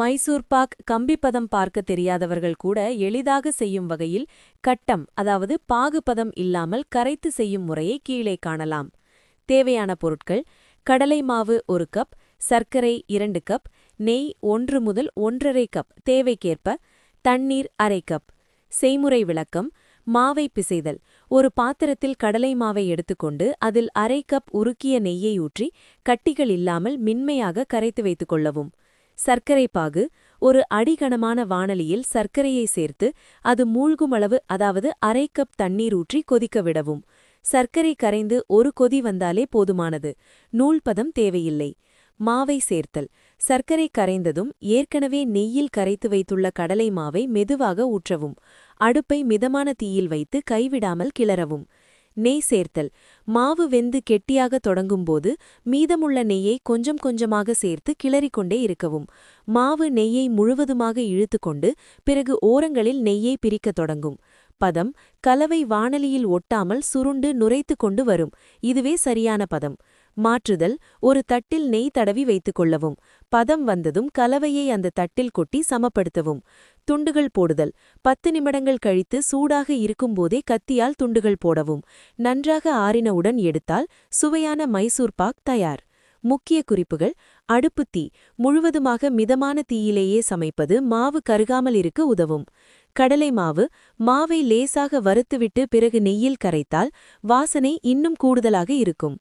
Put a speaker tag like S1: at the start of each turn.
S1: மைசூர் பாக் கம்பிப்பதம் பார்க்க தெரியாதவர்கள் கூட எளிதாக செய்யும் வகையில் கட்டம் அதாவது பாகுபதம் இல்லாமல் கரைத்து செய்யும் முறையை கீழே காணலாம். தேவையான பொருட்கள் கடலை மாவு ஒரு கப் சர்க்கரை இரண்டு கப் நெய் ஒன்று முதல் ஒன்றரை கப் தேவைக்கேற்ப தண்ணீர் அரை கப். செய்முறை விளக்கம் மாவை பிசைதல். ஒரு பாத்திரத்தில் கடலை மாவை எடுத்துக்கொண்டு அதில் அரை கப் உருக்கிய நெய்யை ஊற்றி கட்டிகள் இல்லாமல் மின்மையாக கரைத்து வைத்துக் கொள்ளவும். சர்க்கரை பாகு ஒரு அடிகனமான வாணலியில் சர்க்கரையை சேர்த்து அது மூழ்குமளவு அதாவது அரை கப் தண்ணீர் ஊற்றி கொதிக்க விடவும். சர்க்கரை கரைந்து ஒரு கொதி வந்தாலே போதுமானது. நூல்பதம் தேவையில்லை. மாவை சேர்த்தல். சர்க்கரை கரைந்ததும் ஏற்கனவே நெய்யில் கரைத்து வைத்துள்ள கடலை மாவை மெதுவாக ஊற்றவும். அடுப்பை மிதமான தீயில் வைத்து கைவிடாமல் கிளறவும். நெய் சேர்த்தல். மாவு வெந்து கெட்டியாக தொடங்கும்போது மீதமுள்ள நெய்யை கொஞ்சம் கொஞ்சமாக சேர்த்து கிளறிக்கொண்டே இருக்கவும். மாவு நெய்யை முழுவதுமாக இழுத்துக்கொண்டு பிறகு ஓரங்களில் நெய்யை பிரிக்கத் தொடங்கும். பதம் கலவை வானலியில் ஒட்டாமல் சுருண்டு நுரைத்து கொண்டு வரும். இதுவே சரியான பதம். மாற்றுதல் ஒரு தட்டில் நெய் தடவி வைத்துக் கொள்ளவும். பதம் வந்ததும் கலவையை அந்த தட்டில் கொட்டி சமப்படுத்தவும். துண்டுகள் போடுதல் பத்து நிமிடங்கள் கழித்து சூடாக இருக்கும்போதே கத்தியால் துண்டுகள் போடவும். நன்றாக ஆறினவுடன் எடுத்தால் சுவையான மைசூர் பாக் தயார். முக்கிய குறிப்புகள் அடுப்பு தீ முழுவதுமாக மிதமான தீயிலேயே சமைப்பது மாவு கருகாமல் இருக்க உதவும். கடலை மாவு மாவை லேசாக வறுத்துவிட்டு பிறகு நெய்யில் கரைத்தால் வாசனை இன்னும் கூடுதலாக இருக்கும்.